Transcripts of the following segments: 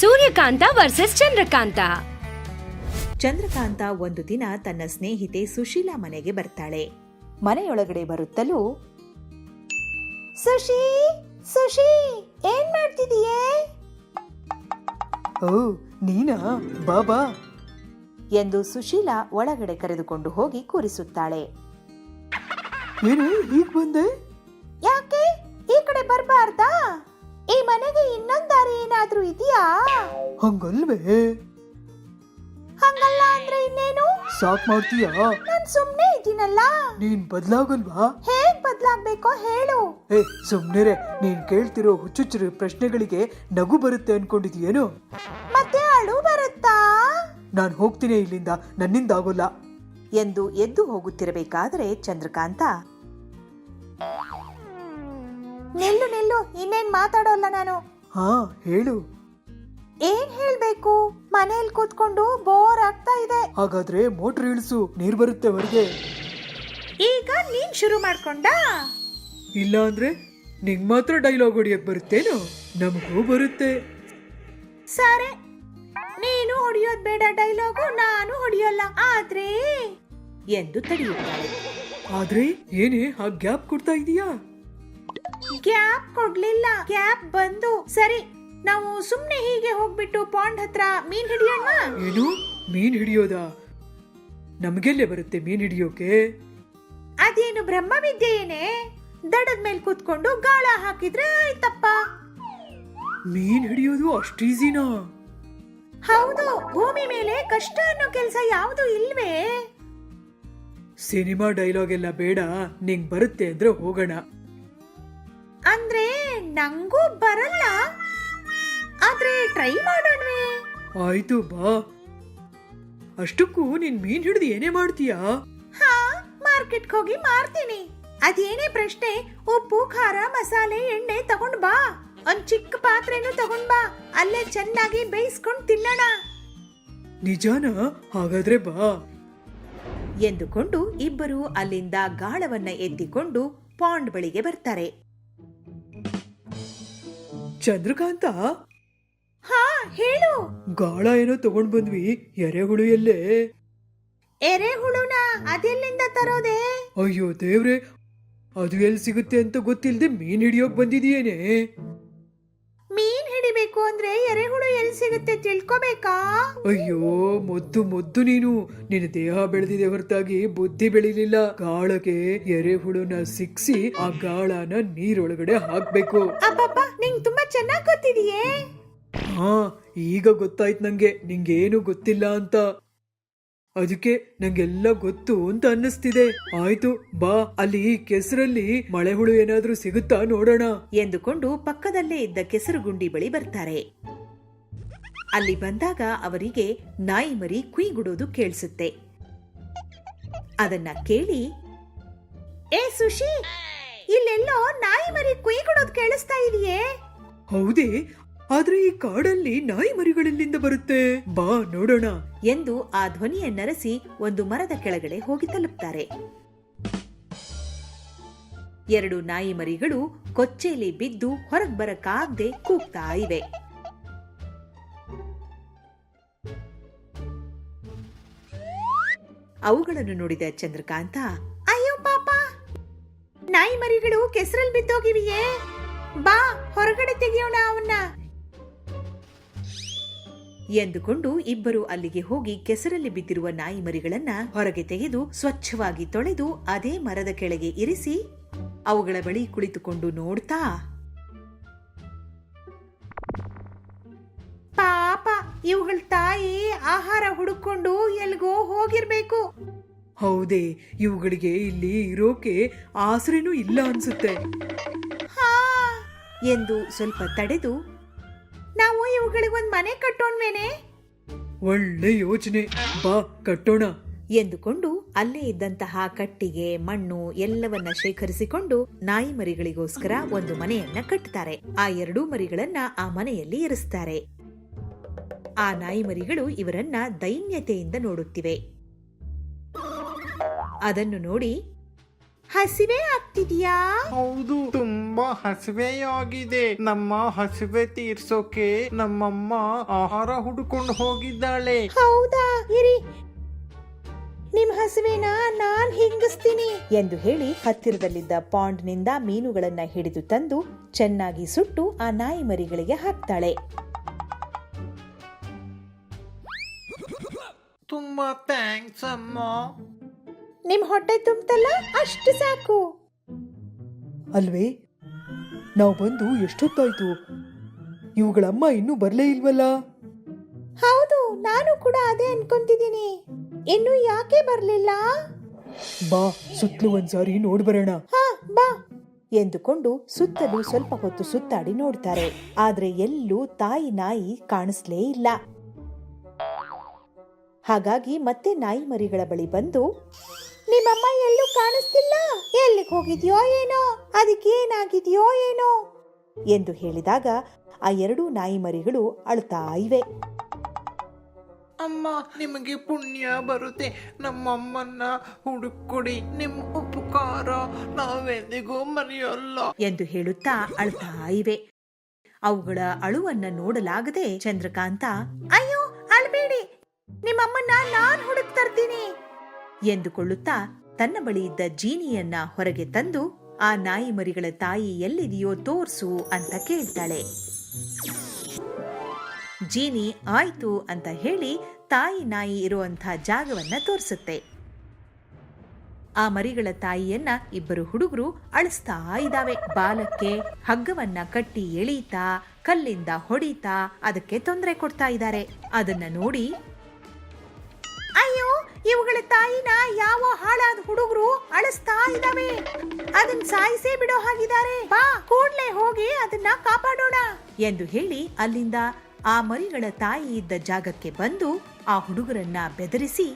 Suryakanta versus Chandrakanta. Chandrakanta ಒಂದು ದಿನ ತನ್ನ ಸ್ನೇಹಿತೆ ಸುಶೀಲಾ ಮನೆಗೆ ಬರ್ತಾಳೆ. ಮನೆಯೊಳಗಡೆ ಬರುತ್ತಲೂ ಸುಶಿ ಸುಶಿ ಏನ್ ಮಾಡ್ತಿದೀಯೇ? ಓ ನೀನಾ? ಬಾಬಾ ಎಂದು ಸುಶೀಲಾ ಒಳಗಡೆ ಕರೆದುಕೊಂಡು ಹೋಗಿ ಕೂರಿಸುತ್ತಾಳೆ. ಏನು ಈಗ ಬಂದೆ? ಯಾಕೆ? ಈ ಕಡೆ ಬರ್ಬಾರ್ದಾ? ಈ ಮನೆಗೆ ಇನ್ನೊಂದ್ ದಾರಿ ಏನಾದ್ರೂ ಇದೆಯಾ? ಹಂಗಲ್ವೇ? ಹಂಗಲ್ಲ ಅಂದ್ರೆ ಇನ್ನೇನು? ಸಾಕ್ ಮಾಡ್ತೀಯಾ? ನಾನ್ ಸುಮ್ನೆ ಇದೀನಲ್ಲ ನೀನ್ ಬದ್ಲಾಗಲ್ವಾ? ಹೇಗ್ ಬದ್ಲಾಗ್ಬೇಕೋ ಹೇಳು. ಏ ಸುಮ್ನೆರೆ ನೀನ್ ಕೇಳ್ತಿರೋ ಹುಚ್ಚುಚ್ಚರ ಪ್ರಶ್ನೆಗಳಿಗೆ ನಗು ಬರುತ್ತೆ ಅನ್ಕೊಂಡಿದೀಯೇನು? ಮತ್ತೆ ಅಳು ಬರುತ್ತಾ? ನಾನ್ ಹೋಗ್ತೀನಿ ಇಲ್ಲಿಂದ ನನ್ನಿಂದ ಆಗೋಲ್ಲ. ಎಂದು ಎದ್ದು ಹೋಗುತ್ತಿರಬೇಕಾದ್ರೆ ಚಂದ್ರಕಾಂತ ನಿಲ್ಲು ನಿಲ್ಲು. ಇನ್ನೇನ್ ಮಾತಾಡೋಲ್ಲ ನಾನು. ಹಾ ಹೇಳು. ಏನ್ ಹೇಳ್ಬೇಕು? ಮನೇಲಿ ಕೂತ್ಕೊಂಡು ಬೋರ್ ಆಗ್ತಾ ಇದೆ. ಹಾಗಾದ್ರೆ ಮೋಟ್ರ್ ಇಳಿಸು ನೀರ್ ಬರುತ್ತೆ ಹೊರಗೆ. ಈಗ ನೀನ್ ಶುರು ಮಾಡ್ಕೊಂಡ? ಇಲ್ಲ ಅಂದ್ರೆ ನಿಂಗ್ ಮಾತ್ರ ಡೈಲಾಗ್ ಹೊಡಿಯಕ್ ಬರುತ್ತೇನು? ನಮಗೂ ಬರುತ್ತೆ. ಸರಿ. ನೀನು ಹೊಡಿಯೋದ್ ಬೇಡ ಡೈಲಾಗು ನಾನು ಹೊಡಿಯೋಲ್ಲ. ಆದ್ರೆ? ಎಂದು ತಡೆಯುತ್ತಾಳೆ ಆದ್ರೆ ಏನೇ ಆ ಗ್ಯಾಪ್ ಕೊಡ್ತಾ ಇದೀಯಾ? ಗ್ಯಾಪ್ ಕೊಡ್ಲಿಲ್ಲ ಗ್ಯಾಪ್ ಬಂದು. ಸರಿ ನಾವು ಸುಮ್ನೆ ಹೀಗೆ ಹೋಗ್ಬಿಟ್ಟು ಪಾಂಡ್ ಹತ್ರ ಮೀನ್ ಹಿಡಿಯೋಣ? ಏನು? ಮೀನ್ ಹಿಡಿಯೋದಾ? ನಮ್ಗೆಲ್ಲೇ ಬರುತ್ತೆ ಮೀನ್ ಹಿಡಿಯೋಕೆ? ಅದೇನು ಬ್ರಹ್ಮ ವಿದ್ಯೆಯೇನೇ ದಡದ ಮೇಲೆ ಕೂತ್ಕೊಂಡು ಗಾಳ ಹಾಕಿದ್ರೆ ಆಯ್ತಪ್ಪ. ಮೀನ್ ಹಿಡಿಯೋದು ಅಷ್ಟು ಈಸಿನಾ? ಹೌದು ಭೂಮಿ ಮೇಲೆ ಕಷ್ಟ ಅನ್ನೋ ಕೆಲಸ ಯಾವುದು ಇಲ್ವೇ? ಸಿನಿಮಾ ಡೈಲಾಗ್ ಎಲ್ಲ ಬೇಡ ನಿಂಗ್ ಬರುತ್ತೆ ಅಂದ್ರೆ ಹೋಗೋಣ. ಅಂದ್ರೆ ನಂಗೂ ಬರಲ್ಲ. ಆದ್ರೆ ಟ್ರೈ ಮಾಡೋಣವೇ. ಆಯ್ತು ಬಾ. ಅಷ್ಟಕ್ಕೂ ನಿನ್ ಮೀನ್ ಹಿಡಿದು ಏನೇ ಮಾಡ್ತೀಯಾ? ಹಾ ಮಾರ್ಕೆಟ್ಗೆ ಹೋಗಿ ಮಾರ್ತೀನಿ. ಅದೇನೇ ಪ್ರಶ್ನೆ ಉಪ್ಪು ಖಾರ ಮಸಾಲೆ ಎಣ್ಣೆ ತಗೊಂಡ್ ಬಾ. ಒಂದ್ ಚಿಕ್ಕ ಪಾತ್ರೆನೂ ತಗೊಂಡ್ ಬಾ. ಅಲ್ಲೇ ಚೆನ್ನಾಗಿ ಬೇಯಿಸ್ಕೊಂಡು ತಿನ್ನೋಣ. ನಿಜಾನ? ಹಾಗಾದ್ರೆ ಬಾ. ಎಂದುಕೊಂಡು ಇಬ್ಬರು ಅಲ್ಲಿಂದ ಗಾಳವನ್ನ ಎತ್ತಿಕೊಂಡು ಪಾಂಡ್ ಬಳಿಗೆ ಬರ್ತಾರೆ. ಚಂದ್ರಕಾಂತ? ಹಾ ಹೇಳು. ಗಾಳ ಏನೋ ತಗೊಂಡ್ ಬಂದ್ವಿ ಎರೆಹುಳು ಎಲ್ಲೇ? ಎರೆಹುಳುನ ಅದೆಲ್ಲಿಂದ ತರೋದೆ? ಅಯ್ಯೋ ದೇವ್ರೆ ಅದು ಎಲ್ಲಿ ಸಿಗುತ್ತೆ ಅಂತ ಗೊತ್ತಿಲ್ಲದೆ ಮೀನ್ ಹಿಡಿಯೋಕ್ ಬಂದಿದೀಯೇನೆ? ಮೀನ್ ಹಿಡಿಬೇಕು ಅಂದ್ರೆ ಎರೆಹುಳು ಎಲ್ಲಿ ಸಿಗುತ್ತೆ ತಿಳ್ಕೊಬೇಕಾ? ಅಯ್ಯೋ ಮೊದ್ದು ಮೊದ್ದು ನೀನು. ನಿನ್ನ ದೇಹ ಬೆಳೆದಿದೆ ಹೊರತಾಗಿ ಬುದ್ಧಿ ಬೆಳಿಲಿಲ್ಲ. ಗಾಳಗೆ ಎರೆಹುಳುನ ಸಿಕ್ಸಿ ಆ ಗಾಳನ ನೀರೊಳಗಡೆ ಹಾಕ್ಬೇಕು. ಅಬ್ಬಬ್ಬ ನಿಂಗ್ ತುಂಬಾ ಚೆನ್ನಾಗ್ ಗೊತ್ತಿದೆಯೇ? ಹಾ ಈಗ ಗೊತ್ತಾಯ್ತು ನಂಗೆ. ನಿಂಗೇನು ಗೊತ್ತಿಲ್ಲ ಅಂತ. ಅದಕ್ಕೆ ನಂಗೆಲ್ಲ ಗೊತ್ತು ಅಂತ ಅನ್ನಿಸ್ತಿದೆ. ಆಯ್ತು ಬಾ. ಅಲ್ಲಿ ಕೆಸರಲ್ಲಿ ಮಳೆ ಹುಳು ಏನಾದ್ರೂ ಸಿಗುತ್ತಾ ನೋಡೋಣ. ಎಂದುಕೊಂಡು ಪಕ್ಕದಲ್ಲೇ ಇದ್ದ ಕೆಸರು ಗುಂಡಿ ಬಳಿ ಬರ್ತಾರೆ. ಅಲ್ಲಿ ಬಂದಾಗ ಅವರಿಗೆ ನಾಯಿ ಮರಿ ಕುಯ್ಗುಡೋದು ಕೇಳಿಸುತ್ತೆ. ಅದನ್ನ ಕೇಳಿ ಏ ಸುಶಿ ಇಲ್ಲೆಲ್ಲೋ ನಾಯಿ ಮರಿ ಕುಯ್ಗುಡೋದು ಕೇಳಿಸ್ತಾ ಇದೆಯೇ? ಹೌದೇ ಆದ್ರೆ ಈ ಕಾಡಲ್ಲಿ ನಾಯಿ ಬರುತ್ತೆ? ಬಾ, ನೋಡೋಣ. ಎಂದು ಆ ಧ್ವನಿಯನ್ನರಸಿ ಒಂದು ಮರದ ಕೆಳಗಡೆ ಹೋಗಿ ತಲುಪ್ತಾರೆ. ಎರಡು ನಾಯಿ ಮರಿಗಳು ಕೊಚ್ಚೆಯಲ್ಲಿ ಬಿದ್ದು ಹೊರಗ್ ಬರಕ್ಕಾಗ್ದೆ ಕೂಗ್ತಾ ಇವೆ. ಅವುಗಳನ್ನು ನೋಡಿದ ಚಂದ್ರಕಾಂತ, ಅಯ್ಯೋ ಪಾಪ! ನಾಯಿ ಮರಿಗಳು ಕೆಸರಲ್ಲಿ ಬಿದ್ದೋಗಿವಿಯೇ? ಬಾ, ಹೊರಗಡೆ ತೆಗೆಯೋಣ ಅವನ್ನ. ಎಂದುಕೊಂಡು ಇಬ್ಬರು ಅಲ್ಲಿಗೆ ಹೋಗಿ ಕೆಸರಲ್ಲಿ ಬಿದ್ದಿರುವ ನಾಯಿ ಮರಿಗಳನ್ನ ಹೊರಗೆ ತೆಗೆದು ಸ್ವಚ್ಛವಾಗಿ ತೊಳೆದು ಅದೇ ಮರದ ಕೆಳಗೆ ಇರಿಸಿ ಅವುಗಳ ಬಳಿ ಕುಳಿತುಕೊಂಡು ನೋಡ್ತಾ, ಪಾಪ, ಇವುಗಳ ತಾಯಿ ಆಹಾರ ಹುಡುಕೊಂಡು ಎಲ್ಗೋ ಹೋಗಿರ್ಬೇಕು. ಹೌದೇ, ಇವುಗಳಿಗೆ ಇಲ್ಲಿ ಇರೋಕೆ ಆಸರೆನೂ ಇಲ್ಲ ಅನ್ಸುತ್ತೆ. ಎಂದು ಸ್ವಲ್ಪ ತಡೆದು ನಾವು ಒಂದು ಮನೆ ಕಟ್ಟೋಣ್ವೇನೆ? ಒಳ್ಳೆ ಯೋಚನೆ. ಬಾ ಕಟ್ಟೋಣ. ಎಂದುಕೊಂಡು ಅಲ್ಲೇ ಇದ್ದಂತಹ ಕಟ್ಟಿಗೆ ಮಣ್ಣು ಎಲ್ಲವನ್ನ ಶೇಖರಿಸಿಕೊಂಡು ನಾಯಿ ಮರಿಗಳಿಗೋಸ್ಕರ ಒಂದು ಮನೆಯನ್ನ ಕಟ್ಟುತ್ತಾರೆ ಆ ಎರಡೂ ಮರಿಗಳನ್ನ ಆ ಮನೆಯಲ್ಲಿ ಇರಿಸ್ತಾರೆ. ಆ ನಾಯಿ ಮರಿಗಳು ಇವರನ್ನ ದೈನ್ಯತೆಯಿಂದ ನೋಡುತ್ತಿವೆ. ಅದನ್ನು ನೋಡಿ ಹಸಿವೆ ಆಗ್ತಿದ್ಯಾ? ಹೌದು ತುಂಬಾ ಹಸಿವೆಯಾಗಿದೆ. ನಮ್ಮ ಹಸಿವೆ ತೀರ್ಸೋಕೆ ನಮ್ಮಮ್ಮ ಆಹಾರ ಹುಡುಕೊಂಡು ಹೋಗಿದ್ದಾಳೆ. ಹೌದಾ? ಇರಿ. ನಿಮ್ ಹಸುವೆನ ನಾನ್ ಹಿಂಗಿಸ್ತೀನಿ ಎಂದು ಹೇಳಿ ಹತ್ತಿರದಲ್ಲಿದ್ದ ಪಾಂಡ್ನಿಂದ ಮೀನುಗಳನ್ನ ಹಿಡಿದು ತಂದು ಚೆನ್ನಾಗಿ ಸುಟ್ಟು ಆ ನಾಯಿ ಮರಿಗಳಿಗೆ ಹಾಕ್ತಾಳೆ. ತುಂಬಾ ಥ್ಯಾಂಕ್ಸ್ ಅಮ್ಮ. ನಿಮ್ ಹೊಟ್ಟೆ ತುಂಬ್ತಲ್ಲ? ಅಷ್ಟು ಸಾಕು. ಅಲ್ವೇ? ನಾವು ಬಂದು ಎಷ್ಟೊತ್ತಾಯ್ತು? ಇವುಗಳಮ್ಮ ಇನ್ನೂ ಬರಲೇ ಇಲ್ವಲ್ಲ? ಹೌದು ನಾನು ಕೂಡ ಅದೇ ಅನ್ಕೊಂತಿದ್ದೀನಿ. ಇನ್ನು ಯಾಕೆ ಬರ್ಲಿಲ್ಲ? ಬಾ ಸುತ್ತಲೂ ಒಂದ್ಸಾರಿ ನೋಡ್ಬರೋಣ ಹಾ ಬಾ. ಎಂದುಕೊಂಡು ಸುತ್ತಲೂ ಸ್ವಲ್ಪ ಹೊತ್ತು ಸುತ್ತಾಡಿ ನೋಡ್ತಾರೆ. ಆದ್ರೆ ಎಲ್ಲೂ ತಾಯಿ ನಾಯಿ ಕಾಣಿಸ್ಲೇ ಇಲ್ಲ. ಹಾಗಾಗಿ ಮತ್ತೆ ನಾಯಿ ಮರಿಗಳ ಬಳಿ ಬಂದು ನಿಮ್ಮಮ್ಮ ಎಲ್ಲೂ ಕಾಣಿಸ್ತಿಲ್ಲ. ಎಲ್ಲಿಗೆ ಹೋಗಿದ್ಯೋ ಏನೋ ಅದಕ್ಕೆ ಏನಾಗಿದೆಯೋ ಏನೋ ಎಂದು ಹೇಳಿದಾಗ ಆ ಎರಡೂ ನಾಯಿ ಮರಿಗಳು ಅಳ್ತಾ ಇವೆ. ಅಮ್ಮ ನಿಮಗೆ ಪುಣ್ಯ ಬರುತ್ತೆ. ನಮ್ಮಮ್ಮನ್ನ ಹುಡುಕೊಡಿ ನಿಮ್ಮ ಉಪಕಾರ ನಾವೆಂದಿಗೂ ಮರೆಯಲ್ಲ ಎಂದು ಹೇಳುತ್ತಾ ಅಳ್ತಾ ಇವೆ. ಅವುಗಳ ಅಳುವನ್ನ ನೋಡಲಾಗದೆ ಚಂದ್ರಕಾಂತ ಅಯ್ಯೋ ಅಳ್ಬೇಡಿ. ನಿಮ್ಮಮ್ಮನ್ನ ನಾನ್ ಹುಡುಕ್ ತರ್ತೀನಿ ಎಂದುಕೊಳ್ಳುತ್ತಾ ತನ್ನ ಬಳಿ ಇದ್ದ ಜೀನಿಯನ್ನ ಹೊರಗೆ ತಂದು ಆ ನಾಯಿ ಮರಿಗಳ ತಾಯಿ ಎಲ್ಲಿದೆಯೋ ತೋರ್ಸು ಅಂತ ಕೇಳ್ತಾಳೆ. ಜೀನಿ, ಆಯ್ತು ಅಂತ ಹೇಳಿ ತಾಯಿ ನಾಯಿ ಇರುವಂತಹ ಜಾಗವನ್ನ ತೋರಿಸುತ್ತೆ. ಆ ಮರಿಗಳ ತಾಯಿಯನ್ನ ಇಬ್ಬರು ಹುಡುಗರು ಅಳಿಸ್ತಾ ಇದ್ದಾವೆ ಬಾಲಕ್ಕೆ ಹಗ್ಗವನ್ನ ಕಟ್ಟಿ ಎಳೀತಾ, ಕಲ್ಲಿಂದ ಹೊಡಿತಾ ಅದಕ್ಕೆ ತೊಂದರೆ ಕೊಡ್ತಾ ಇದ್ದಾರೆ. ಅದನ್ನ ನೋಡಿ ಇವುಗಳ ತಾಯಿನ ಯಾವ ಹಾಳಾದ ಹುಡುಗರು ಅಳಿಸ್ತಾ ಇದಾವೆ ಅದನ್ನ ಸಾಯಿಸೇ ಬಿಡೋ ಹಾಗಿದ್ದಾರೆ. ಬಾ, ಕೂಡ್ಲೆ ಹೋಗಿ ಅದನ್ನ ಕಾಪಾಡೋಣ ಎಂದು ಹೇಳಿ ಅಲ್ಲಿಂದ ಆ ಮರಿಗಳ ತಾಯಿ ಇದ್ದ ಜಾಗಕ್ಕೆ ಬಂದು ಆ ಹುಡುಗರನ್ನ ಬೆದರಿಸಿ,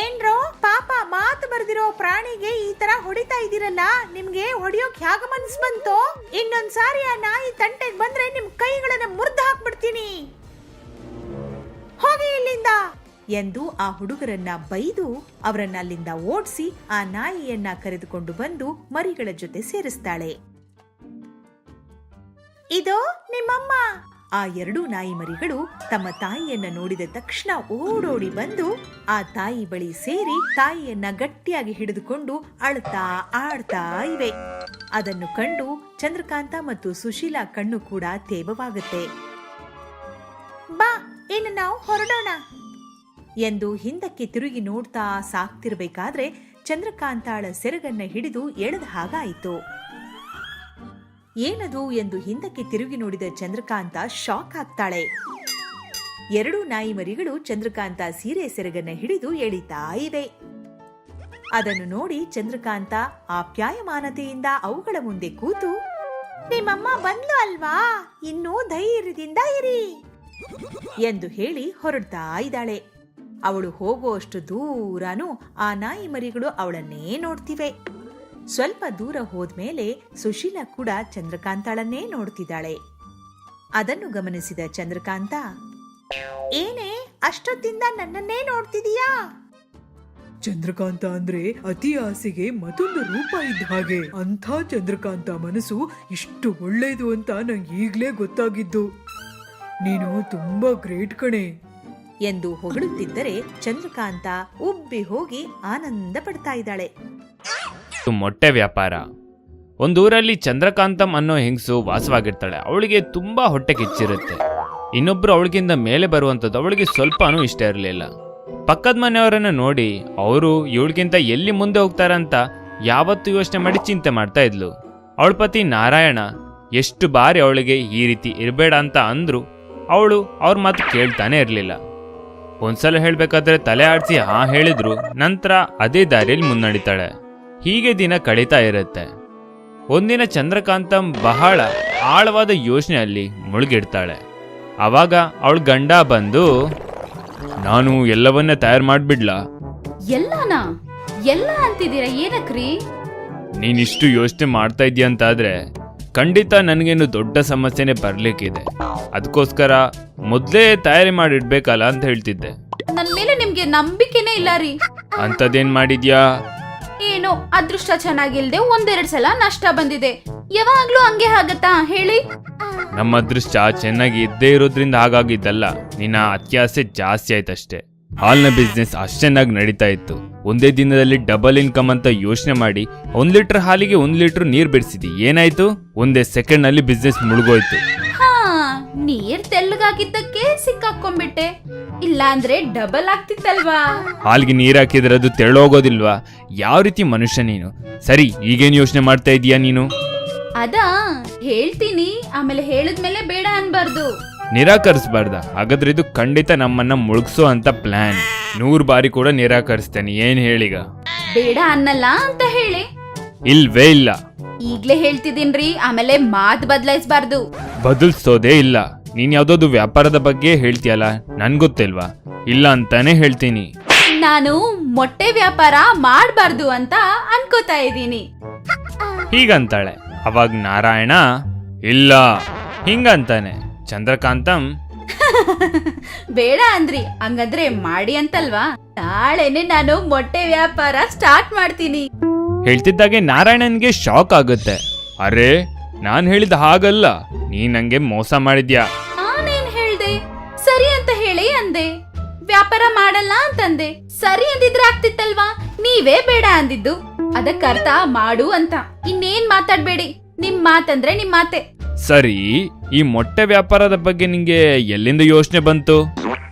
ಏನ್ರೋ, ಪಾಪ ಮಾತು ಬರ್ದಿರೋ ಪ್ರಾಣಿಗೆ ಈ ತರ ಹೊಡಿತಾ ಇದೀರಲ್ಲ ನಿಮ್ಗೆ ಹೊಡಿಯೋಕ್ ಹ್ಯಾಗ ಮನ್ಸ್ ಬಂತೋ? ಇನ್ನೊಂದ್ಸಾರಿ ಆ ನಾಯಿ ತಂಟೆಗೆ ಬಂದ್ರೆ ನಿಮ್ ಕೈಗಳನ್ನ ಮುರ್ದು ಹಾಕ್ಬಿಡ್ತೀನಿ. ಹೋಗಿ ಇಲ್ಲಿಂದ ಎಂದು ಆ ಹುಡುಗರನ್ನ ಬೈದು ಅವರನ್ನ ಅಲ್ಲಿಂದ ಓಡಿಸಿ ಆ ನಾಯಿಯನ್ನ ಕರೆದುಕೊಂಡು ಬಂದು ಮರಿಗಳ ಜೊತೆ ಸೇರಿಸ್ತಾಳೆ. ಇದು ನಿಮ್ಮಮ್ಮ! ಆ ಎರಡೂ ನಾಯಿ ಮರಿಗಳು ತಮ್ಮ ತಾಯಿಯನ್ನ ನೋಡಿದ ತಕ್ಷಣ ಓಡೋಡಿ ಬಂದು ಆ ತಾಯಿ ಬಳಿ ಸೇರಿ ತಾಯಿಯನ್ನ ಗಟ್ಟಿಯಾಗಿ ಹಿಡಿದುಕೊಂಡು ಅಳ್ತಾ ಆಡ್ತಾ ಇವೆ. ಅದನ್ನು ಕಂಡು ಚಂದ್ರಕಾಂತ ಮತ್ತು ಸುಶೀಲಾ ಕಣ್ಣು ಕೂಡ ತೇವವಾಗುತ್ತೆ. ಬಾ ಇನ್ನು ನಾವು ಹೊರಡೋಣ. ಎಂದು ಹಿಂದಕ್ಕೆ ತಿರುಗಿ ನೋಡ್ತಾ ಸಾಕ್ತಿರ್ಬೇಕಾದ್ರೆ ಚಂದ್ರಕಾಂತಾಳ ಸೆರಗನ್ನ ಹಿಡಿದು ಎಳೆದ ಹಾಗಾಯಿತು. ಏನದು ಎಂದು ಹಿಂದಕ್ಕೆ ತಿರುಗಿ ನೋಡಿದ ಚಂದ್ರಕಾಂತ ಶಾಕ್ ಆಗ್ತಾಳೆ. ಎರಡೂ ನಾಯಿ ಮರಿಗಳು ಚಂದ್ರಕಾಂತ ಸೀರೆ ಸೆರಗನ್ನ ಹಿಡಿದು ಎಳಿತಾ ಇವೆ. ಅದನ್ನು ನೋಡಿ ಚಂದ್ರಕಾಂತ ಆಪ್ಯಾಯಮಾನತೆಯಿಂದ ಅವುಗಳ ಮುಂದೆ ಕೂತು, ನಿಮ್ಮಮ್ಮ ಬಂದ್ಲು ಅಲ್ವಾ? ಇನ್ನೂ ಧೈರ್ಯದಿಂದ ಇರಿ. ಎಂದು ಹೇಳಿ ಹೊರಡ್ತಾ ಇದ್ದಾಳೆ. ಅವಳು ಹೋಗುವಷ್ಟು ದೂರನೂ ಆ ನಾಯಿ ಮರಿಗಳು ಅವಳನ್ನೇ ನೋಡ್ತಿವೆ. ಸ್ವಲ್ಪ ದೂರ ಹೋದ್ಮೇಲೆ ಸುಶೀಲಾ ಕೂಡ ಚಂದ್ರಕಾಂತಾಳನ್ನೇ ನೋಡ್ತಿದ್ದಾಳೆ. ಅದನ್ನು ಗಮನಿಸಿದ ಚಂದ್ರಕಾಂತ, ಏನೇ, ಅಷ್ಟೊತ್ತಿಂದ ನನ್ನನ್ನೇ ನೋಡ್ತಿದೀಯಾ? ಚಂದ್ರಕಾಂತ ಅಂದ್ರೆ ಅತಿ ಆಸೆಗೆ ಮತ್ತೊಂದು ರೂಪ ಇದ್ದ ಹಾಗೆ. ಅಂಥ ಚಂದ್ರಕಾಂತ ಮನಸ್ಸು ಇಷ್ಟು ಒಳ್ಳೇದು ಅಂತ ನಂಗೆ ಈಗ್ಲೇ ಗೊತ್ತಾಗಿದ್ದು. ನೀನು ತುಂಬಾ ಗ್ರೇಟ್ ಕಣೆ. ಎಂದು ಹೊಗಳುತ್ತಿದ್ದರೆ ಚಂದ್ರಕಾಂತ ಉಬ್ಬಿ ಹೋಗಿ ಆನಂದ ಪಡ್ತಾ ಇದ್ದಾಳೆ. ಇದು ಮೊಟ್ಟೆ ವ್ಯಾಪಾರ. ಒಂದೂರಲ್ಲಿ ಚಂದ್ರಕಾಂತಂ ಅನ್ನೋ ಹೆಂಗಸು ವಾಸವಾಗಿರ್ತಾಳೆ. ಅವಳಿಗೆ ತುಂಬಾ ಹೊಟ್ಟೆ ಕಿಚ್ಚಿರುತ್ತೆ. ಇನ್ನೊಬ್ರು ಅವಳಿಗಿಂತ ಮೇಲೆ ಬರುವಂಥದ್ದು ಅವಳಿಗೆ ಸ್ವಲ್ಪನೂ ಇಷ್ಟ ಇರಲಿಲ್ಲ. ಪಕ್ಕದ ಮನೆಯವರನ್ನ ನೋಡಿ ಅವರು ಇವಳಿಗಿಂತ ಎಲ್ಲಿ ಮುಂದೆ ಹೋಗ್ತಾರಂತ ಯಾವತ್ತೂ ಯೋಚನೆ ಮಾಡಿ ಚಿಂತೆ ಮಾಡ್ತಾ ಇದ್ಲು. ಅವಳ ಪತಿ ನಾರಾಯಣ ಎಷ್ಟು ಬಾರಿ ಅವಳಿಗೆ ಈ ರೀತಿ ಇರಬೇಡ ಅಂತ ಅಂದ್ರು ಅವಳು ಅವ್ರ ಮಾತು ಕೇಳ್ತಾನೆ ಇರಲಿಲ್ಲ. ಒಂದ್ಸಲ ಹೇಳಬೇಕಾದ್ರೆ ತಲೆ ಆಡಿಸಿ ಹಾ ಹೇಳಿದ್ರು ನಂತರ ಅದೇ ದಾರಿಯಲ್ಲಿ ಮುನ್ನಡೀತಾಳೆ. ಹೀಗೆ ದಿನ ಕಳೀತಾ ಇರುತ್ತೆ. ಒಂದಿನ ಚಂದ್ರಕಾಂತಂ ಬಹಳ ಆಳವಾದ ಯೋಚನೆಯಲ್ಲಿ ಮುಳುಗಿಡ್ತಾಳೆ. ಅವಾಗ ಅವಳ ಗಂಡ ಬಂದು ನಾನು ಎಲ್ಲವನ್ನ ತಯಾರು ಮಾಡ್ಬಿಡ್ಲಾ. ಎಲ್ಲಾನ? ಎಲ್ಲ ಅಂತಿದ್ದೀರಾ ಏನಕ್ರಿ? ನೀನಿಷ್ಟು ಯೋಚನೆ ಮಾಡ್ತಾ ಇದೀಯ ಅಂತಾದ್ರೆ ಖಂಡಿತ ನನಗೇನು ದೊಡ್ಡ ಸಮಸ್ಯೆನೇ ಬರ್ಲಿಕ್ಕಿದೆ. ಅದಕ್ಕೋಸ್ಕರ ಮೊದಲೇ ತಯಾರಿ ಮಾಡಿಡ್ಬೇಕಲ್ಲ ಅಂತ ಹೇಳ್ತಿದ್ದೆ. ನನ್ ಮೇಲೆ ನಿಮ್ಗೆ ನಂಬಿಕೆನೇ ಇಲ್ಲ ರೀ. ಅಂಥದ್ದೇನ್ ಮಾಡಿದ್ಯಾ? ಏನೋ ಅದೃಷ್ಟ ಚೆನ್ನಾಗಿಲ್ದೆ ಒಂದೆರಡ್ ಸಲ ನಷ್ಟ ಬಂದಿದೆ. ಯಾವಾಗ್ಲೂ ಹಂಗೆ ಆಗತ್ತಾ ಹೇಳಿ? ನಮ್ಮ ಅದೃಷ್ಟ ಚೆನ್ನಾಗಿ ಇದ್ದೇ ಇರೋದ್ರಿಂದ ಹಾಗಾಗಿದ್ದಲ್ಲ. ನಿನ್ನ ಅತ್ಯಾಸೆ ಜಾಸ್ತಿ ಆಯ್ತಷ್ಟೇ. ಹಾಲ್ನ ಬಿಸ್ನೆಸ್ ಅಷ್ಟ್ ಚೆನ್ನಾಗಿ ನಡೀತಾ ಇತ್ತು. ಒಂದೇ ದಿನದಲ್ಲಿ ಡಬಲ್ ಇನ್ಕಮ್ ಅಂತ ಯೋಚನೆ ಮಾಡಿ ಒಂದ್ ಲೀಟರ್ ಹಾಲಿಗೆ ಒಂದ್ ಲೀಟರ್ ನೀರ್ ಬಿಡಿಸಿದಿ ಏನಾಯ್ತು? ಒಂದೇ ಸೆಕೆಂಡ್ನಲ್ಲಿ ಬಿಸ್ನೆಸ್ ಮುಳುಗೋಯ್ತು. ನೀರ್ ತೆಳ್ಳಗಾಗಿದ್ದಕ್ಕೆ ಸಿಕ್ಕಾಕೊಂಡ್ಬಿಟ್ಟೆ. ಇಲ್ಲಾಂದ್ರೆ ಡಬಲ್ ಆಗ್ತಿತ್ತಲ್ವಾ? ಹಾಲ್ಗೆ ನೀರ್ ಹಾಕಿದ್ರೆ ಅದು ತೆಳ್ಳೋಗೋದಿಲ್ವಾ? ಯಾವ ರೀತಿ ಮನುಷ್ಯ ನೀನು? ಸರಿ ಈಗೇನ್ ಯೋಚನೆ ಮಾಡ್ತಾ ಇದೀಯಾ ನೀನು? ಅದಾ ಹೇಳ್ತೀನಿ. ಆಮೇಲೆ ಹೇಳಿದ್ಮೇಲೆ ಬೇಡ ಅನ್ಬಾರ್ದು. ನಿರಾಕರಿಸಬಾರ್ದ. ಹಾಗಾದ್ರೆ ಇದು ಖಂಡಿತ ನಮ್ಮನ್ನ ಮುಳುಗಿಸೋ ಅಂತ ಪ್ಲಾನ್. ನೂರು ಬಾರಿ ಕೂಡ ನಿರಾಕರಿಸ್ತೇನೆ. ಏನ್ ಹೇಳಿಗ? ಬೇಡ ಅನ್ನಲ್ಲ ಅಂತ ಹೇಳಿ. ಇಲ್ವೇ ಇಲ್ಲ. ಈಗ್ಲೇ ಹೇಳ್ತಿದ್ದೀನ್ರಿ ಆಮೇಲೆ ಮಾತ್ ಬದಲಾಯಿಸಬಾರ್ದು. ಬದಲ್ಸೋದೇ ಇಲ್ಲ. ನೀನ್ ಯಾವ್ದಾದ್ರು ವ್ಯಾಪಾರದ ಬಗ್ಗೆ ಹೇಳ್ತೀಯಲ್ಲ ನನ್ ಗೊತ್ತಿಲ್ವಾ? ಇಲ್ಲ ಅಂತಾನೆ ಹೇಳ್ತೀನಿ. ನಾನು ಮೊಟ್ಟೆ ವ್ಯಾಪಾರ ಮಾಡಬಾರ್ದು ಅಂತ ಅನ್ಕೋತಾ ಇದ್ದೀನಿ. ಹೀಗಂತಾಳೆ. ಅವಾಗ ನಾರಾಯಣ ಇಲ್ಲ ಹಿಂಗಂತಾನೆ. ಚಂದ್ರಕಾಂತಂ ಬೇಡ ಅಂದ್ರಿ ಹಂಗಂದ್ರೆ ಮಾಡಿ ಅಂತಲ್ವಾ? ನಾಳೆನೆ ನಾನು ಮೊಟ್ಟೆ ವ್ಯಾಪಾರ ಸ್ಟಾರ್ಟ್ ಮಾಡ್ತೀನಿ. ಹೇಳ್ತಿದ್ದಾಗೆ ನಾರಾಯಣನ್ಗೆ ಶಾಕ್ ಆಗುತ್ತೆ. ಅರೆ ನಾನ್ ಹೇಳಿದ ಹಾಗಲ್ಲ. ನೀ ನಂಗೆ ಮೋಸ ಮಾಡಿದ್ಯಾ? ನಾನೇನ್ ಹೇಳ್ದೆ? ಸರಿ ಅಂತ ಹೇಳಿ ಅಂದೆ. ವ್ಯಾಪಾರ ಮಾಡಲ್ಲ ಅಂತಂದೆ. ಸರಿ ಅಂದಿದ್ರೆ ಆಗ್ತಿತ್ತಲ್ವಾ? ನೀವೇ ಬೇಡ ಅಂದಿದ್ದು. ಅದಕ್ಕರ್ಥ ಮಾಡು ಅಂತ. ಇನ್ನೇನ್ ಮಾತಾಡ್ಬೇಡಿ. ನಿಮ್ ಮಾತಂದ್ರೆ ನಿಮ್ ಮಾತೆ. ಸರಿ ಈ ಮೊಟ್ಟೆ ವ್ಯಾಪಾರದ ಬಗ್ಗೆ ನಿಂಗೆ ಎಲ್ಲಿಂದ ಯೋಚನೆ ಬಂತು?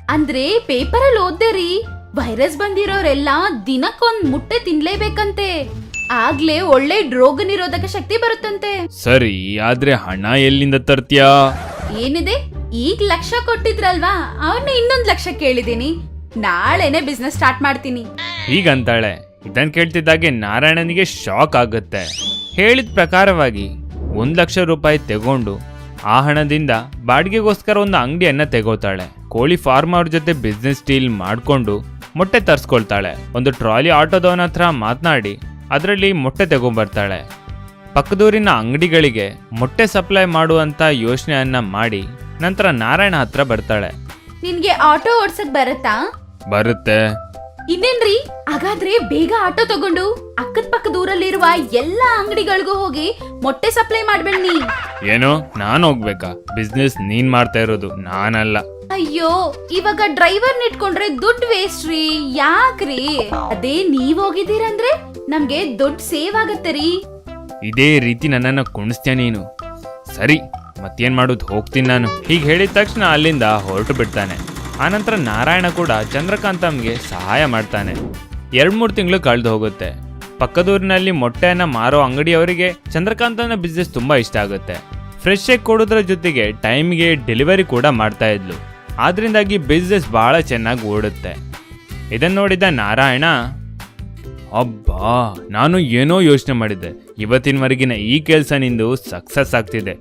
ಅಂದ್ರೆ ಪೇಪರಲ್ಲಿ ಓದ್ದೆ ರೀ. ವೈರಸ್ ಬಂದಿರೋರೆಲ್ಲ ದಿನಕ್ಕೊಂದ್ ಮುಟ್ಟೆ ತಿನ್ಲೇಬೇಕಂತೆ. ಆಗ್ಲೇ ಒಳ್ಳೆ ರೋಗ ನಿರೋಧಕ ಶಕ್ತಿ ಬರುತ್ತಂತೆ. ಸರಿ ಆದ್ರೆ ಹಣ ಎಲ್ಲಿಂದ ತರ್ತ್ಯಾ? ಏನಿದೆ? ಈಗ ಲಕ್ಷ ಕೊಟ್ಟಿದ್ರಲ್ವಾ? ಅವನ್ನ ಇನ್ನೊಂದ್ ಲಕ್ಷ ಕೇಳಿದೀನಿ. ನಾಳೆನೆ ಬಿಸ್ನೆಸ್ ಸ್ಟಾರ್ಟ್ ಮಾಡ್ತೀನಿ. ಹೀಗಂತಾಳೆ. ಇದನ್ ಕೇಳ್ತಿದ್ದಾಗೆ ನಾರಾಯಣನಿಗೆ ಶಾಕ್ ಆಗುತ್ತೆ. ಹೇಳಿದ ಪ್ರಕಾರವಾಗಿ ಒಂದ್ ಲಕ್ಷ ರೂಪಾಯಿ ತಗೊಂಡು ಆ ಹಣದಿಂದ ಬಾಡಿಗೆಗೋಸ್ಕರ ಒಂದು ಅಂಗಡಿಯನ್ನ ತೆಗೋತಾಳೆ ಕೋಳಿ ಫಾರ್ಮ್ ಅವ್ರ ಜೊತೆ ಬಿಸ್ನೆಸ್ ಡೀಲ್ ಮಾಡ್ಕೊಂಡು ಮೊಟ್ಟೆ ತರ್ಸ್ಕೊಳ್ತಾಳೆ. ಒಂದು ಟ್ರಾಲಿ ಆಟೋದವನ ಹತ್ರ ಮಾತನಾಡಿ ಅದರಲ್ಲಿ ಮೊಟ್ಟೆ ತಗೊಂಬರ್ತಾಳೆ ಪಕ್ಕದೂರಿನ ಅಂಗಡಿಗಳಿಗೆ ಮೊಟ್ಟೆ ಸಪ್ಲೈ ಮಾಡುವಂತ ಯೋಚನೆಯನ್ನ ಮಾಡಿ ನಂತರ ನಾರಾಯಣ ಹತ್ರ ಬರ್ತಾಳೆ. ನಿನ್ಗೆ ಆಟೋ ಓಡ್ಸಕ್ ಬರುತ್ತಾ? ಬರುತ್ತೆ. ಇನ್ನೇನ್ರಿ? ಹಾಗಾದ್ರೆ ಬೇಗ ಆಟೋ ತಗೊಂಡು ಅಕ್ಕದ ಪಕ್ಕದ ಊರಲ್ಲಿರುವ ಎಲ್ಲಾ ಅಂಗಡಿಗಳಿಗೂ ಹೋಗಿ ಮೊಟ್ಟೆ ಸಪ್ಲೈ ಮಾಡ್ಬೇಡಿ ಏನೋ? ನಾನು ಹೋಗ್ಬೇಕಾ? ಬಿಸ್ನೆಸ್ ನೀನ್ ಮಾಡ್ತಾ ಇರೋದು ನಾನಲ್ಲ. ಅಯ್ಯೋ ಇವಾಗ ಡ್ರೈವರ್ ಇಟ್ಕೊಂಡ್ರೆ ದುಡ್ಡು ವೇಸ್ಟ್ ರೀ. ಯಾಕ್ರಿ? ಅದೇ ನೀವ್ ಹೋಗಿದ್ದೀರಂದ್ರೆ ನಮ್ಗೆ ದುಡ್ಡು ಸೇವ್ ಆಗತ್ತೆ ರೀ. ಇದೇ ರೀತಿ ನನ್ನನ್ನ ಕುಣಿಸ್ತೀಯ ನೀನು. ಸರಿ ಮತ್ತೇನ್ ಮಾಡೋದು ಹೋಗ್ತೀನಿ ನಾನು. ಹೀಗೆ ಹೇಳಿದ ತಕ್ಷಣ ಅಲ್ಲಿಂದ ಹೊರಟು ಬಿಡ್ತಾನೆ. ಆನಂತರ ನಾರಾಯಣ ಕೂಡ ಚಂದ್ರಕಾಂತಮ್ಗೆ ಸಹಾಯ ಮಾಡ್ತಾನೆ. ಎರಡು ಮೂರು ತಿಂಗಳು ಕಳೆದು ಹೋಗುತ್ತೆ. ಪಕ್ಕದೂರಿನಲ್ಲಿ ಮೊಟ್ಟೆಯನ್ನು ಮಾರೋ ಅಂಗಡಿಯವರಿಗೆ ಚಂದ್ರಕಾಂತನ ಬಿಸ್ನೆಸ್ ತುಂಬ ಇಷ್ಟ ಆಗುತ್ತೆ. ಫ್ರೆಶ್ ಆಗಿ ಕೊಡೋದ್ರ ಜೊತೆಗೆ ಟೈಮ್ಗೆ ಡೆಲಿವರಿ ಕೂಡ ಮಾಡ್ತಾ ಇದ್ಲು. ಆದ್ರಿಂದಾಗಿ ಬಿಸ್ನೆಸ್ ಬಹಳ ಚೆನ್ನಾಗಿ ಓಡುತ್ತೆ. ಇದನ್ನು ನೋಡಿದ ನಾರಾಯಣ, ಅಬ್ಬಾ, ನಾನು ಏನೋ ಯೋಚನೆ ಮಾಡಿದ್ದೆ. ಇವತ್ತಿನವರೆಗಿನ ಈ ಕೆಲಸ ನಿಂದು ಸಕ್ಸಸ್ ಆಗ್ತಿದೆ.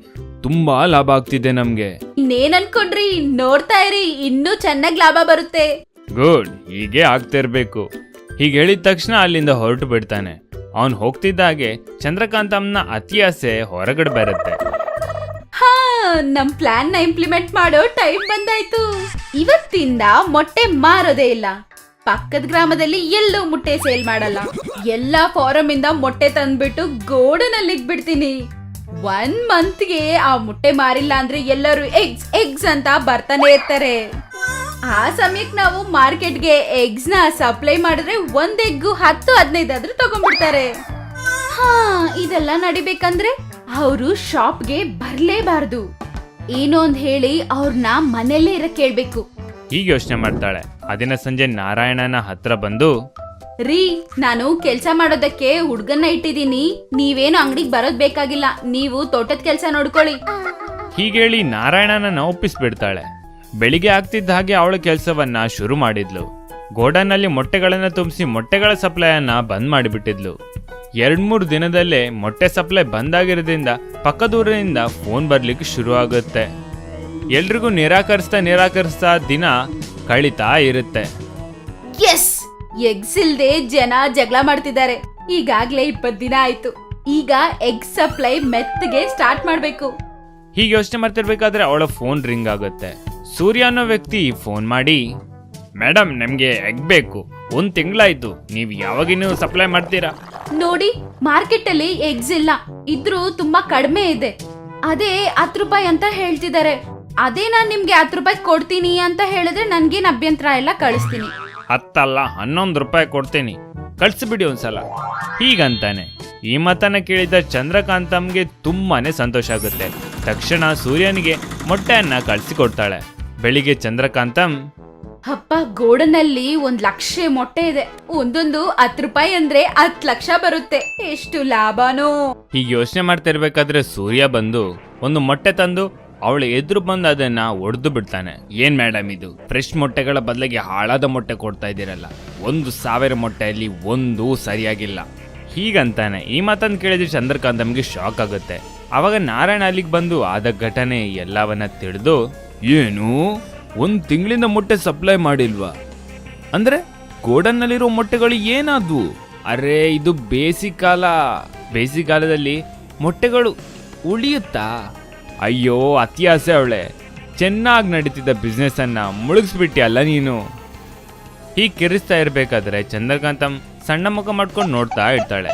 ತುಂಬಾ ಲಾಭ ಆಗ್ತಿದೆ ನಮ್ಗೆ. ಇನ್ನೇನ್ ಅನ್ಕೊಂಡ್ರಿ ನೋಡ್ತಾ ಇರಿ ಇನ್ನೂ ಚೆನ್ನಾಗ್ ಲಾಭ ಬರುತ್ತೆ. ಗುಡ್ ಹೀಗೆ ಆಗ್ತಿರ್ಬೇಕು ಹೀಗೆ ಹೇಳಿದ ತಕ್ಷಣ ಅಲ್ಲಿಂದ ಹೊರಟು ಬಿಡ್ತಾನೆ. ಅವನ್ ಹೋಗ್ತಿದ್ದಾಗೆ ಚಂದ್ರಕಾಂತಮ್ನ ಅತಿ ಆಸೆ ಹೊರಗಡೆ ಬರುತ್ತೆ. ಹಾ ನಮ್ ಪ್ಲಾನ್ನ ಇಂಪ್ಲಿಮೆಂಟ್ ಮಾಡೋ ಟೈಮ್ ಬಂದಾಯ್ತು. ಇವತ್ತಿಂದ ಮೊಟ್ಟೆ ಮಾರೋದೇ ಇಲ್ಲ. ಪಕ್ಕದ ಗ್ರಾಮದಲ್ಲಿ ಎಲ್ಲೂ ಮೊಟ್ಟೆ ಸೇಲ್ ಮಾಡಲ್ಲ. ಎಲ್ಲಾ ಫಾರಂ ಇಂದ ಮೊಟ್ಟೆ ತಂದ್ಬಿಟ್ಟು ಗೋಡನಲ್ಲಿ ಇಟ್ಬಿಡ್ತೀನಿ ಒನ್ ಮಂತ್ಗೆ ಆ ಮೊಟ್ಟೆ ಮಾರಿಲ್ಲ ಅಂದ್ರೆ ಎಲ್ಲರೂ ಎಗ್ಸ್ ಎಗ್ಸ್ ಅಂತ ಬರ್ತಾನೆ ಇರ್ತಾರೆ. ಆ ಸಮಯಕ್ಕೆ ನಾವು ಮಾರ್ಕೆಟ್ಗೆ ಎಗ್ಸ್ನ ಸಪ್ಲೈ ಮಾಡಿದ್ರೆ ಒಂದ್ ಎಗ್ಗು ಹತ್ತು ಹದಿನೈದಾದ್ರೂ ತಗೊಂಡ್ಬಿಡ್ತಾರೆ. ಹಾ, ಇದೆಲ್ಲ ನಡಿಬೇಕಂದ್ರೆ ಅವರು ಶಾಪ್ಗೆ ಬರ್ಲೇಬಾರ್ದು. ಏನೋ ಅಂತ ಹೇಳಿ ಅವ್ರನ್ನ ಮನೆಯಲ್ಲೇ ಇರಕ್ ಕೇಳ್ಬೇಕು ಹೀಗೆ ಯೋಚನೆ ಮಾಡ್ತಾಳೆ. ಆ ಸಂಜೆ ನಾರಾಯಣನ ಹತ್ರ ಬಂದು ರೀ ನಾನು ಕೆಲ್ಸ ಮಾಡೋದಕ್ಕೆ ಹುಡ್ಗನ್ನ ಇಟ್ಟಿದೀನಿ ನೀವೇನು ಅಂಗಡಿಗೆ ಬರೋದ್ ಬೇಕಾಗಿಲ್ಲ. ನೀವು ತೋಟದ ಕೆಲ್ಸ ನೋಡ್ಕೊಳ್ಳಿ. ಹೀಗೇಳಿ ನಾರಾಯಣನ ಒಪ್ಪಿಸ್ಬಿಡ್ತಾಳೆ. ಬೆಳಿಗ್ಗೆ ಆಗ್ತಿದ್ದ ಹಾಗೆ ಅವಳ ಕೆಲಸವನ್ನ ಶುರು ಮಾಡಿದ್ಲು. ಗೋಡನ್ನಲ್ಲಿ ಮೊಟ್ಟೆಗಳನ್ನ ತುಂಬಿಸಿ ಮೊಟ್ಟೆಗಳ ಸಪ್ಲೈಯನ್ನ ಬಂದ್ ಮಾಡಿಬಿಟ್ಟಿದ್ಲು. ಎರಡ್ ಮೂರು ದಿನದಲ್ಲೇ ಮೊಟ್ಟೆ ಸಪ್ಲೈ ಬಂದಾಗಿರೋದ್ರಿಂದ ಪಕ್ಕದೂರಿನಿಂದ ಫೋನ್ ಬರ್ಲಿಕ್ಕೆ ಶುರು ಆಗುತ್ತೆ. ಎಲ್ರಿಗೂ ನಿರಾಕರಿಸ್ತಾ ನಿರಾಕರಿಸ್ತಾ ದಿನ ಕಳೀತಾ ಇರುತ್ತೆ. ಎಸ್ ಎಗ್ಸ್ ಇಲ್ದೆ ಜನ ಜಗಳ ಮಾಡ್ತಿದ್ದಾರೆ. ಈಗಾಗ್ಲೇ ಇಪ್ಪತ್ ದಿನ ಆಯ್ತು. ಈಗ ಎಗ್ ಸಪ್ಲೈ ಮೆತ್ತಗೆ ಸ್ಟಾರ್ಟ್ ಮಾಡ್ಬೇಕು. ಹೀಗೆ ಯೋಚನೆ ಮಾಡ್ತಿರ್ಬೇಕಾದ್ರೆ ಅವಳ ಫೋನ್ ರಿಂಗ್ ಆಗುತ್ತೆ. ಸೂರ್ಯ ಅನ್ನೋ ವ್ಯಕ್ತಿ ಫೋನ್ ಮಾಡಿ ಮೇಡಮ್ ನಮಗೆ ಎಗ್ ಬೇಕು. ಒಂದ್ ತಿಂಗಳಾಯ್ತು. ನೀವು ಯಾವಾಗಿನೂ ಸಪ್ಲೈ ಮಾಡ್ತೀರಾ? ನೋಡಿ ಮಾರ್ಕೆಟ್ ಅಲ್ಲಿ ಎಗ್ಸ್ ಇಲ್ಲ. ಇದ್ರೂ ತುಂಬಾ ಕಡಿಮೆ ಇದೆ. ಅದೇ ಹತ್ತು ರೂಪಾಯಿ ಅಂತ ಹೇಳ್ತಿದ್ದಾರೆ. ಅದೇ ನಾನ್ ನಿಮ್ಗೆ ಹತ್ತು ರೂಪಾಯಿ ಕೊಡ್ತೀನಿ ಅಂತ ಹೇಳಿದ್ರೆ ನನ್ಗೇನ್ ಅಭ್ಯಂತರ ಎಲ್ಲ ಕಳಿಸ್ತೀನಿ. ಹತ್ತಲ್ಲ ಹನ್ನೊಂದು ರೂಪಾಯಿ ಕೊಡ್ತೀನಿ. ಕಳ್ಸಿಬಿಡಿ ಒಂದ್ಸಲ. ಹೀಗಂತಾನೆ. ಈ ಮಾತನ್ನ ಕೇಳಿದ ಚಂದ್ರಕಾಂತಮ್ಗೆ ತುಂಬಾನೇ ಸಂತೋಷ ಆಗುತ್ತೆ. ತಕ್ಷಣ ಸೂರ್ಯನಿಗೆ ಮೊಟ್ಟೆಯನ್ನ ಕಳಿಸಿಕೊಡ್ತಾಳೆ ಬೆಳಿಗ್ಗೆ ಚಂದ್ರಕಾಂತಂ ಅಪ್ಪ ಗೋಡನಲ್ಲಿ ಒಂದ್ ಲಕ್ಷ ಮೊಟ್ಟೆ ಇದೆ. ಒಂದೊಂದು ಹತ್ ರೂಪಾಯಿ ಅಂದ್ರೆ ಹತ್ ಲಕ್ಷ ಬರುತ್ತೆ. ಎಷ್ಟು ಲಾಭನೋ. ಹೀಗೆ ಯೋಚನೆ ಮಾಡ್ತಿರ್ಬೇಕಾದ್ರೆ ಸೂರ್ಯ ಬಂದು ಒಂದು ಮೊಟ್ಟೆ ತಂದು ಅವಳ ಎದುರು ಬಂದು ಅದನ್ನ ಒಡೆದು ಬಿಡ್ತಾನೆ. ಏನ್ ಮೇಡಮ್ ಇದು? ಫ್ರೆಶ್ ಮೊಟ್ಟೆಗಳ ಬದಲಿಗೆ ಹಾಳಾದ ಮೊಟ್ಟೆ ಕೊಡ್ತಾ ಇದ್ದೀರಲ್ಲ. ಒಂದು ಸಾವಿರ ಮೊಟ್ಟೆಯಲ್ಲಿ ಒಂದು ಸರಿಯಾಗಿಲ್ಲ. ಹೀಗಂತಾನೆ. ಈ ಮಾತನ್ನು ಕೇಳಿದ್ರೆ ನಮಗೆ ಶಾಕ್ ಆಗುತ್ತೆ. ಅವಾಗ ನಾರಾಯಣ ಅಲ್ಲಿಗೆ ಬಂದು ಆದ ಘಟನೆ ಎಲ್ಲವನ್ನ ತಿಳಿದು, ಏನು? ಒಂದು ತಿಂಗಳಿಂದ ಮೊಟ್ಟೆ ಸಪ್ಲೈ ಮಾಡಿಲ್ವಾ? ಅಂದ್ರೆ ಗೋಡನ್ನಲ್ಲಿರೋ ಮೊಟ್ಟೆಗಳು ಏನಾದ್ವು? ಅರೆ, ಇದು ಬೇಸಿಗೆಕಾಲ ಬೇಸಿಗೆ ಕಾಲದಲ್ಲಿ ಮೊಟ್ಟೆಗಳು ಉಳಿಯುತ್ತಾ? ಅಯ್ಯೋ ಅತಿಯಾಸೆ ಅವಳೆ. ಚೆನ್ನಾಗಿ ನಡೀತಿದ್ದ ಬಿಸ್ನೆಸ್ಸನ್ನು ಮುಳುಗಿಸ್ಬಿಟ್ಟಿಯಲ್ಲ ನೀನು. ಹೀಗೆ ಕಿರಿಸ್ತಾ ಇರಬೇಕಾದ್ರೆ ಚಂದ್ರಕಾಂತಮ್ ಸಣ್ಣ ಮುಖ ಮಾಡ್ಕೊಂಡು ನೋಡ್ತಾ ಇರ್ತಾಳೆ.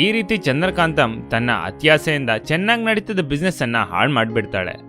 ಈ ರೀತಿ ಚಂದ್ರಕಾಂತಮ್ ತನ್ನ ಅತಿಯಾಸೆಯಿಂದ ಚೆನ್ನಾಗಿ ನಡೀತಿದ್ದ ಬಿಸ್ನೆಸ್ ಅನ್ನ ಹಾಳು ಮಾಡಿಬಿಡ್ತಾಳೆ.